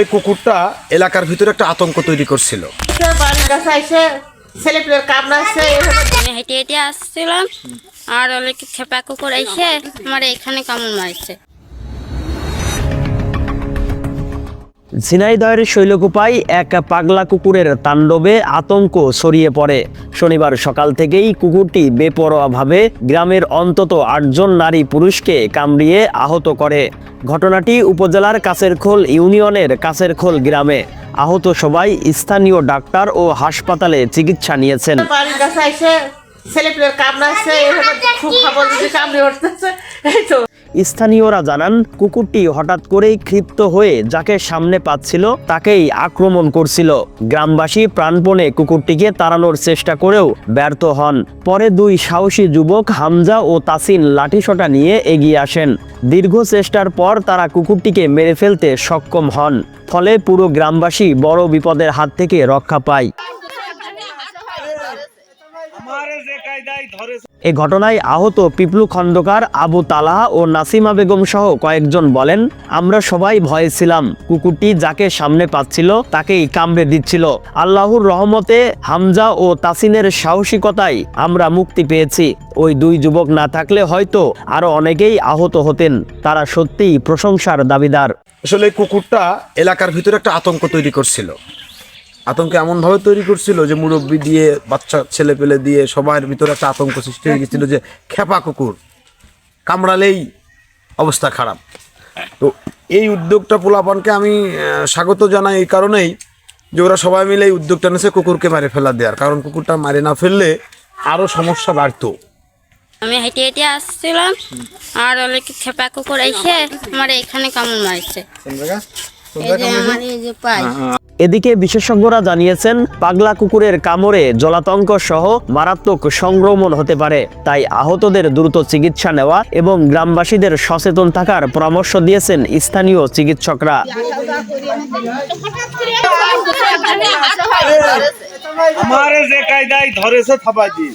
এই কুকুরটা এলাকার ভিতরে একটা আতঙ্ক তৈরি করছিল। বাড়ির কাছে এসে ছেলে কামড়াচ্ছে হেঁটে হেঁটে আসছিলাম আর অনেক খেপা কুকুর এসে আমার এখানে কামড় মারছে। ঝিনাইদহের শৈলকুপায় এক পাগলা কুকুরের তাণ্ডবে আতঙ্ক ছড়িয়ে পড়ে। শনিবার সকাল থেকেই কুকুরটি বেপরোয়াভাবে গ্রামের অন্তত আটজন নারী পুরুষকে কামড়িয়ে আহত করে। ঘটনাটি উপজেলার কাছেরখোল ইউনিয়নের কাছেরখোল গ্রামে। আহত সবাই স্থানীয় ডাক্তার ও হাসপাতালে চিকিৎসা নিয়েছেন। স্থানীয়রা জানান, কুকুরটি হঠাৎ করেই ক্ষিপ্ত হয়ে যাকে সামনে পাচ্ছিল, তাকেই আক্রমণ করছিল। গ্রামবাসী প্রাণপণে কুকুরটিকে তাড়ানোর চেষ্টা করেও ব্যর্থ হন। পরে দুই সাহসী যুবক হামজা ও তাসিন লাঠিসোঁটা নিয়ে এগিয়ে আসেন। দীর্ঘ চেষ্টার পর তারা কুকুরটিকে মেরে ফেলতে সক্ষম হন, ফলে পুরো গ্রামবাসী বড় বিপদের হাত থেকে রক্ষা পায়। এ ঘটনায় আহত পিপলু খন্দকার আবু তালাহা ও নাসিমা বেগম সহ কয়েকজন বলেন আমরা সবাই ভয়ে ছিলাম। কুকুরটি যাকে সামনে পাচ্ছিল তাকেই কামড়ে দিচ্ছিল। আল্লাহর রহমতে হামজা ও তাসিনের সাহসিকতায় আমরা মুক্তি পেয়েছি। ওই দুই যুবক না থাকলে হয়তো আরও অনেকেই আহত হতেন। তারা সত্যিই প্রশংসার দাবিদার। আসলে কুকুরটা এলাকার ভিতরে একটা আতঙ্ক তৈরি করছিল। আতঙ্ক এমনভাবে তৈরি করছিল যে মুরব্বি দিয়ে বাচ্চা ছেলে পেলে দিয়ে সবার ভিতরে একটা আতঙ্ক সৃষ্টি হয়ে গেছিল যে খেপা কুকুর কামড়ালেই অবস্থা খারাপ। তো এই উদ্যোগটা পোলাপানকে আমি স্বাগত জানাই এই কারণেই যে ওরা সবাই মিলে এই উদ্যোগটা নিয়েছে কুকুরকে মারে ফেলা দেওয়ার। কারণ কুকুরটা মারে না ফেললে আরও সমস্যা বাড়তো। আমি হেঁটে হেঁটে আসছিলাম আর অনেক খেপা কুকুর এসে আমার এখানে কামড় মারছে। এই যে আমার এই যে পাই এদিকে বিশেষজ্ঞরা জানিয়েছেন পাগলা কুকুরের কামড়ে জলাতঙ্ক সহ মারাত্মক সংক্রমণ হতে পারে। তাই আহতদের দ্রুত চিকিৎসা নেওয়া এবং গ্রামবাসীদের সচেতন থাকার পরামর্শ দিয়েছেন স্থানীয় চিকিৎসকরা। আমারে যে কায়দায় ধরেছে থাপাই দি